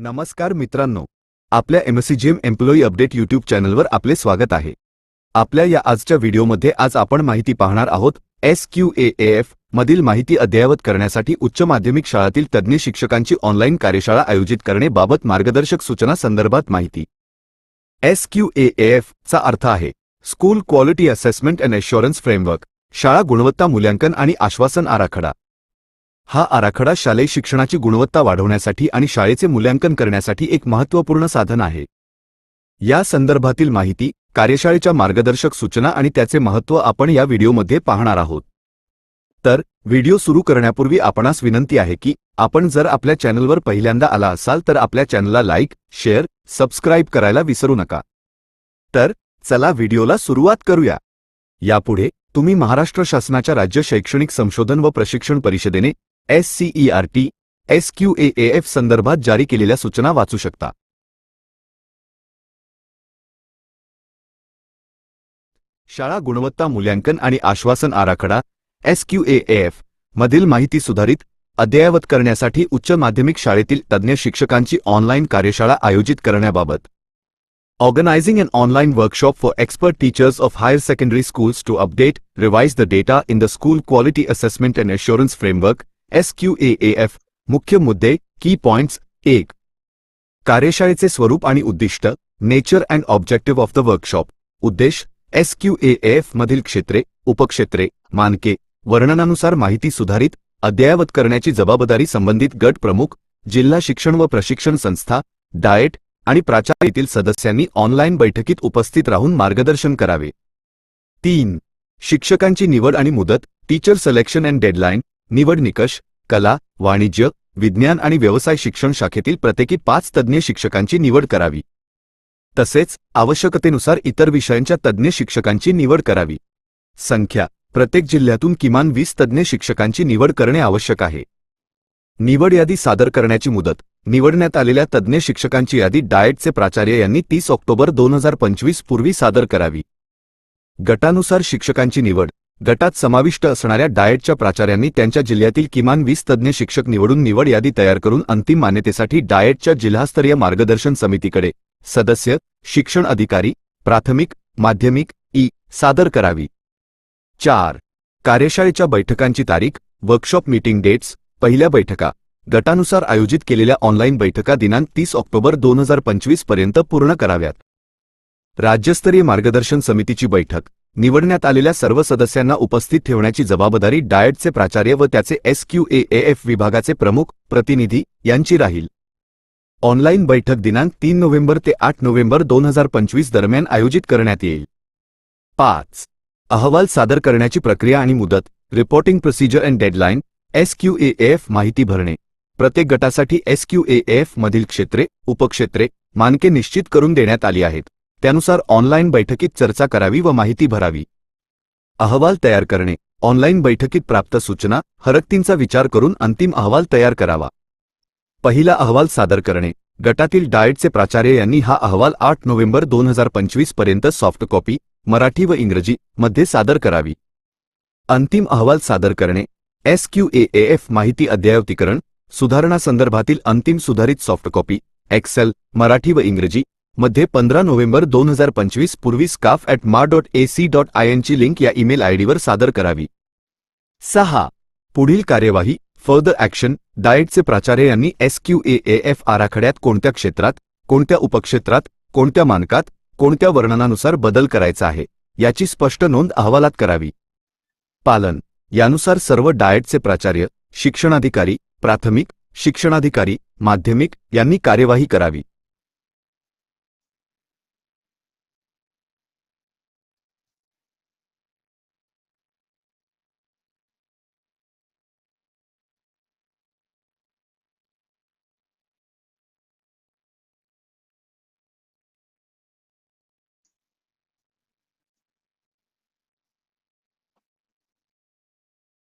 नमस्कार मित्रांनो. आपल्या एमसीजीएम एम्प्लॉई अपडेट यूट्यूब चॅनलवर आपले स्वागत आहे. आपल्या या आजच्या व्हिडिओमध्ये आज आपण माहिती पाहणार आहोत एस क्यू ए एफ मधील माहिती अद्ययावत करण्यासाठी उच्च माध्यमिक शाळातील तज्ज्ञ शिक्षकांची ऑनलाईन कार्यशाळा आयोजित करणे बाबत मार्गदर्शक सूचना संदर्भात माहिती. एस क्यू ए एफ चा अर्थ आहे school quality assessment and assurance framework शाळा गुणवत्ता मूल्यांकन आणि आश्वासन आराखडा. हा आराखडा शालेय शिक्षणाची गुणवत्ता वाढवण्यासाठी आणि शाळेचे मूल्यांकन करण्यासाठी एक महत्त्वपूर्ण साधन आहे. या संदर्भातील माहिती कार्यशाळेच्या मार्गदर्शक सूचना आणि त्याचे महत्त्व आपण या व्हिडिओमध्ये पाहणार आहोत. तर व्हिडिओ सुरू करण्यापूर्वी आपणास विनंती आहे की आपण जर आपल्या चॅनलवर पहिल्यांदा आला असाल तर आपल्या चॅनलला लाईक शेअर सबस्क्राईब करायला विसरू नका. तर चला व्हिडिओला सुरुवात करूया. यापुढे तुम्ही महाराष्ट्र शासनाच्या राज्य शैक्षणिक संशोधन व प्रशिक्षण परिषदेने S C R T S Q A F संदर्भात जारी केलेल्या सूचना वाचू शकता. शाळा गुणवत्ता मूल्यांकन आणि आश्वासन आराखडा एस क्यू ए एफ मधील माहिती सुधारित अद्ययावत करण्यासाठी उच्च माध्यमिक शाळेतील तज्ज्ञ शिक्षकांची ऑनलाईन कार्यशाळा आयोजित करण्याबाबत. Organizing and online workshop for expert teachers of higher secondary schools to update revise the data in the school quality assessment and assurance framework SQAAF, मुख्य मुद्दे, की पॉइंट्स, एक. कार्यशाळेचे स्वरूप आणि उद्दिष्ट, nature and objective of the workshop, उद्देश, SQAAF मधील क्षेत्रे, उपक्षेत्रे, मानके, वर्णनानुसार माहिती सुधारित, अद्ययावत करण्याची जबाबदारी संबंधित गट प्रमुख, जिल्हा शिक्षण व प्रशिक्षण संस्था, डाएट, आणि प्राचार्यातील सदस्यांनी ऑनलाईन बैठकीत उपस्थित राहून मार्गदर्शन करावे. तीन. शिक्षकांची निवड आणि मुदत टीचर सिलेक्शन अँड डेडलाईन निवड निकष कला वाणिज्य विज्ञान आणि व्यवसाय शिक्षण शाखेतील प्रत्येकी पाच तज्ज्ञ शिक्षकांची निवड करावी. तसेच आवश्यकतेनुसार इतर विषयांच्या तज्ज्ञ शिक्षकांची निवड करावी. संख्या प्रत्येक जिल्ह्यातून किमान वीस तज्ज्ञ शिक्षकांची निवड करणे आवश्यक आहे. निवड यादी सादर करण्याची मुदत निवडण्यात आलेल्या तज्ज्ञ शिक्षकांची यादी डाएटचे प्राचार्य यांनी तीस ऑक्टोबर दोन हजार पंचवीस पूर्वी सादर करावी. गटानुसार शिक्षकांची निवड गटात समाविष्ट असणाऱ्या डाएटच्या प्राचार्यांनी त्यांच्या जिल्ह्यातील किमान वीस तज्ज्ञ शिक्षक निवडून निवड यादी तयार करून अंतिम मान्यतेसाठी डाएटच्या जिल्हास्तरीय मार्गदर्शन समितीकडे सदस्य शिक्षण अधिकारी प्राथमिक माध्यमिक ई सादर करावी. चार. कार्यशाळेच्या बैठकांची तारीख वर्कशॉप मीटिंग डेट्स पहिल्या बैठका. गटानुसार आयोजित केलेल्या ऑनलाईन बैठका दिनांक तीस ऑक्टोबर दोन हजार पंचवीसपर्यंत पूर्ण कराव्यात. राज्यस्तरीय मार्गदर्शन समितीची बैठक. निवडण्यात आलेल्या सर्व सदस्यांना उपस्थित ठेवण्याची जबाबदारी डाएटचे प्राचार्य व त्याचे एस क्यू एफ विभागाचे प्रमुख प्रतिनिधी यांची राहील. ऑनलाईन बैठक दिनांक तीन नोव्हेंबर ते आठ नोव्हेंबर दोन हजार पंचवीस दरम्यान आयोजित करण्यात येईल. पाच. अहवाल सादर करण्याची प्रक्रिया आणि मुदत reporting procedure and deadline S Q F माहिती भरणे. प्रत्येक गटासाठी एस क्यू एफ मधील क्षेत्रे उपक्षेत्रे मानके निश्चित करून देण्यात आली आहेत. त्यानुसार ऑनलाईन बैठकीत चर्चा करावी व माहिती भरावी. अहवाल तयार करणे. ऑनलाईन बैठकीत प्राप्त सूचना हरकतींचा विचार करून अंतिम अहवाल तयार करावा. पहिला अहवाल सादर करणे. गटातील डाएटचे प्राचार्य यांनी हा अहवाल आठ नोव्हेंबर दोन हजार पंचवीसपर्यंत सॉफ्ट कॉपी मराठी व इंग्रजी मध्ये सादर करावी. अंतिम अहवाल सादर करणे. एस क्यू एफ माहिती अद्ययावतीकरण सुधारणासंदर्भातील अंतिम सुधारित सॉफ्ट कॉपी एक्सेल मराठी व इंग्रजी मध्ये पंधरा नोव्हेंबर दोन हजार पंचवीस पूर्वी स्काफ ॲट मा dot A C dot I एनची link या ईमेल आयडीवर सादर करावी. सहा. पुढील कार्यवाही फर्दर ॲक्शन डाएटचे प्राचार्य यांनी एस क्यू एफ आराखड्यात कोणत्या क्षेत्रात कोणत्या उपक्षेत्रात कोणत्या मानकात कोणत्या वर्णनानुसार बदल करायचा आहे याची स्पष्ट नोंद अहवालात करावी. पालन. यानुसार सर्व डाएटचे प्राचार्य शिक्षणाधिकारी प्राथमिक शिक्षणाधिकारी माध्यमिक यांनी कार्यवाही करावी.